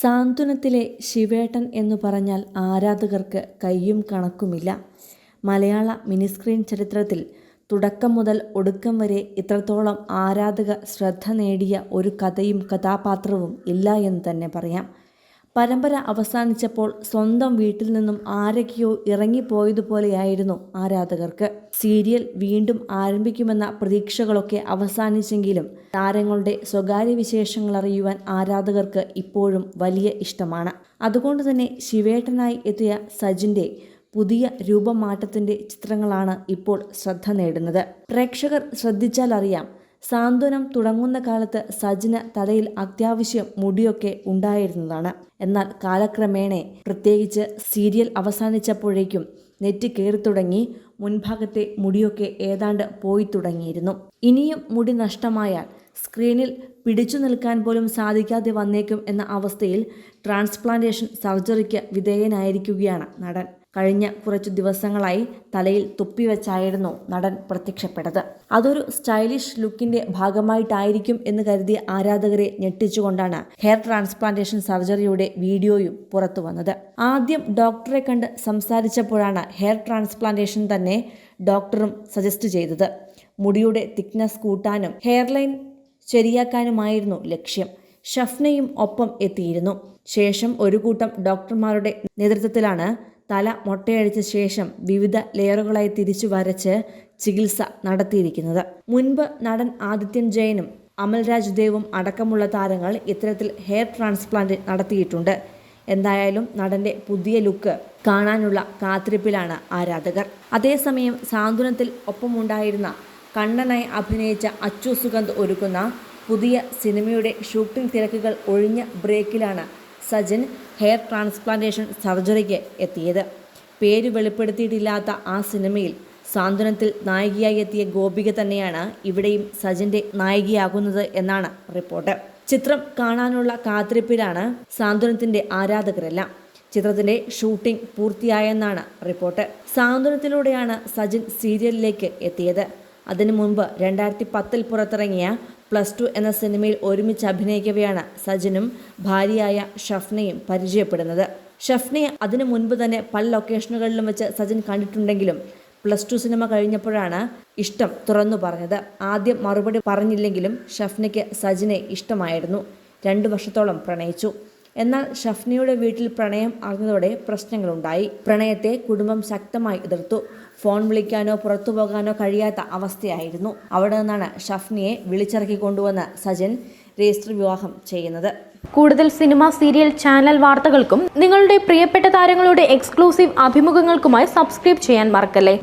സാന്ത്വനത്തിലെ ശിവേട്ടൻ എന്ന് പറഞ്ഞാൽ ആരാധകർക്ക് കയ്യും കണക്കുമില്ല. മലയാള മിനിസ്ക്രീൻ ചരിത്രത്തിൽ തുടക്കം മുതൽ ഒടുക്കം വരെ ഇത്രത്തോളം ആരാധക ശ്രദ്ധ നേടിയ ഒരു കഥയും കഥാപാത്രവും ഇല്ല എന്ന് തന്നെ പറയാം. പരമ്പര അവസാനിച്ചപ്പോൾ സ്വന്തം വീട്ടിൽ നിന്നും ആരൊക്കെയോ ഇറങ്ങിപ്പോയതുപോലെയായിരുന്നു ആരാധകർക്ക്. സീരിയൽ വീണ്ടും ആരംഭിക്കുമെന്ന പ്രതീക്ഷകളൊക്കെ അവസാനിച്ചെങ്കിലും താരങ്ങളുടെ സ്വകാര്യ വിശേഷങ്ങൾ അറിയുവാൻ ആരാധകർക്ക് ഇപ്പോഴും വലിയ ഇഷ്ടമാണ്. അതുകൊണ്ട് തന്നെ ശിവേട്ടനായി എത്തിയ സജിന്റെ പുതിയ രൂപമാറ്റത്തിന്റെ ചിത്രങ്ങളാണ് ഇപ്പോൾ ശ്രദ്ധ നേടുന്നത്. പ്രേക്ഷകർ ശ്രദ്ധിച്ചാൽ അറിയാം സാന്ത്വനം തുടങ്ങുന്ന കാലത്ത് സജിന് തലയിൽ അത്യാവശ്യം മുടിയൊക്കെ ഉണ്ടായിരുന്നതാണ്. എന്നാൽ കാലക്രമേണ പ്രത്യേകിച്ച് സീരിയൽ അവസാനിച്ചപ്പോഴേക്കും നെറ്റ് കയറി തുടങ്ങി മുൻഭാഗത്തെ മുടിയൊക്കെ ഏതാണ്ട് പോയി തുടങ്ങിയിരുന്നു. ഇനിയും മുടി നഷ്ടമായാൽ സ്ക്രീനിൽ പിടിച്ചു നിൽക്കാൻ പോലും സാധിക്കാതെ വന്നേക്കും എന്ന അവസ്ഥയിൽ ട്രാൻസ്പ്ലാന്റേഷൻ സർജറിക്ക് വിധേയനായിരിക്കുകയാണ് നടൻ. കഴിഞ്ഞ കുറച്ചു ദിവസങ്ങളായി തലയിൽ തൊപ്പി വെച്ചായിരുന്നു നടൻ പ്രത്യക്ഷപ്പെട്ടത്. അതൊരു സ്റ്റൈലിഷ് ലുക്കിന്റെ ഭാഗമായിട്ടായിരിക്കും എന്ന് കരുതിയ ആരാധകരെ ഞെട്ടിച്ചുകൊണ്ടാണ് ഹെയർ ട്രാൻസ്പ്ലാന്റേഷൻ സർജറിയുടെ വീഡിയോയും പുറത്തു വന്നത്. ആദ്യം ഡോക്ടറെ കണ്ട് സംസാരിച്ചപ്പോഴാണ് ഹെയർ ട്രാൻസ്പ്ലാന്റേഷൻ തന്നെ ഡോക്ടറും സജസ്റ്റ് ചെയ്തത്. മുടിയുടെ തിക്നെസ് കൂട്ടാനും ഹെയർലൈൻ ശരിയാക്കാനുമായിരുന്നു ലക്ഷ്യം. ഷഫ്നയും ഒപ്പം എത്തിയിരുന്നു. ശേഷം ഒരു കൂട്ടം ഡോക്ടർമാരുടെ നേതൃത്വത്തിലാണ് തല മൊട്ടയടിച്ച ശേഷം വിവിധ ലെയറുകളായി തിരിച്ചു വരച്ച് ചികിത്സ നടത്തിയിരിക്കുന്നത്. മുൻപ് നടൻ ആദിത്യൻ ജയനും അമൽരാജ് ദേവും അടക്കമുള്ള താരങ്ങൾ ഇത്തരത്തിൽ ഹെയർ ട്രാൻസ്പ്ലാന്റ് നടത്തിയിട്ടുണ്ട്. എന്തായാലും നടന്റെ പുതിയ ലുക്ക് കാണാനുള്ള കാത്തിരിപ്പിലാണ് ആരാധകർ. അതേസമയം സാന്ത്വനത്തിൽ ഒപ്പമുണ്ടായിരുന്ന കണ്ണനായി അഭിനയിച്ച അച്ചു സുഗന്ധ് ഒരുക്കുന്ന പുതിയ സിനിമയുടെ ഷൂട്ടിംഗ് തിരക്കുകൾ ഒഴിഞ്ഞ ബ്രേക്കിലാണ് സജിൻ ഹെയർ ട്രാൻസ്പ്ലാന്റേഷൻ സർജറിക്ക് എത്തിയത്. പേര് വെളിപ്പെടുത്തിയിട്ടില്ലാത്ത ആ സിനിമയിൽ സാന്ത്വനത്തിൽ നായികയായി എത്തിയ ഗോപിക തന്നെയാണ് ഇവിടെയും സജിന്റെ നായികയാകുന്നത് എന്നാണ് റിപ്പോർട്ട്. ചിത്രം കാണാനുള്ള കാത്തിരിപ്പിലാണ് സാന്ത്വനത്തിന്റെ ആരാധകരെല്ലാം. ചിത്രത്തിന്റെ ഷൂട്ടിംഗ് പൂർത്തിയായെന്നാണ് റിപ്പോർട്ട്. സാന്ത്വനത്തിലൂടെയാണ് സജിൻ സീരിയലിലേക്ക് എത്തിയത്. അതിനു മുൻപ് രണ്ടായിരത്തി പത്തിൽ പുറത്തിറങ്ങിയ പ്ലസ് ടു എന്ന സിനിമയിൽ ഒരുമിച്ച് അഭിനയിക്കവെയാണ് സജിനും ഭാര്യയായ ഷഫ്നയും പരിചയപ്പെടുന്നത്. ഷഫ്നയെ അതിനു മുൻപ് തന്നെ പല ലൊക്കേഷനുകളിലും വെച്ച് സജിൻ കണ്ടിട്ടുണ്ടെങ്കിലും പ്ലസ് ടു സിനിമ കഴിഞ്ഞപ്പോഴാണ് ഇഷ്ടം തുറന്നു പറഞ്ഞത്. ആദ്യം മറുപടി പറഞ്ഞില്ലെങ്കിലും ഷഫ്നയ്ക്ക് സജിനെ ഇഷ്ടമായിരുന്നു. രണ്ടു വർഷത്തോളം പ്രണയിച്ചു. എന്നാൽ ഷഫ്നയുടെ വീട്ടിൽ പ്രണയം അറിഞ്ഞതോടെ പ്രശ്നങ്ങളുണ്ടായി. പ്രണയത്തെ കുടുംബം ശക്തമായി എതിർത്തു. ഫോൺ വിളിക്കാനോ പുറത്തു പോകാനോ കഴിയാത്ത അവസ്ഥയായിരുന്നു. അവിടെ നിന്നാണ് ഷഫ്നിയെ വിളിച്ചിറക്കി കൊണ്ടുവന്ന് സജൻ രജിസ്റ്റർ വിവാഹം ചെയ്യുന്നത്. കൂടുതൽ സിനിമ സീരിയൽ ചാനൽ വാർത്തകൾക്കും നിങ്ങളുടെ പ്രിയപ്പെട്ട താരങ്ങളുടെ എക്സ്ക്ലൂസീവ് അഭിമുഖങ്ങൾക്കുമായി സബ്സ്ക്രൈബ് ചെയ്യാൻ മറക്കല്ലേ?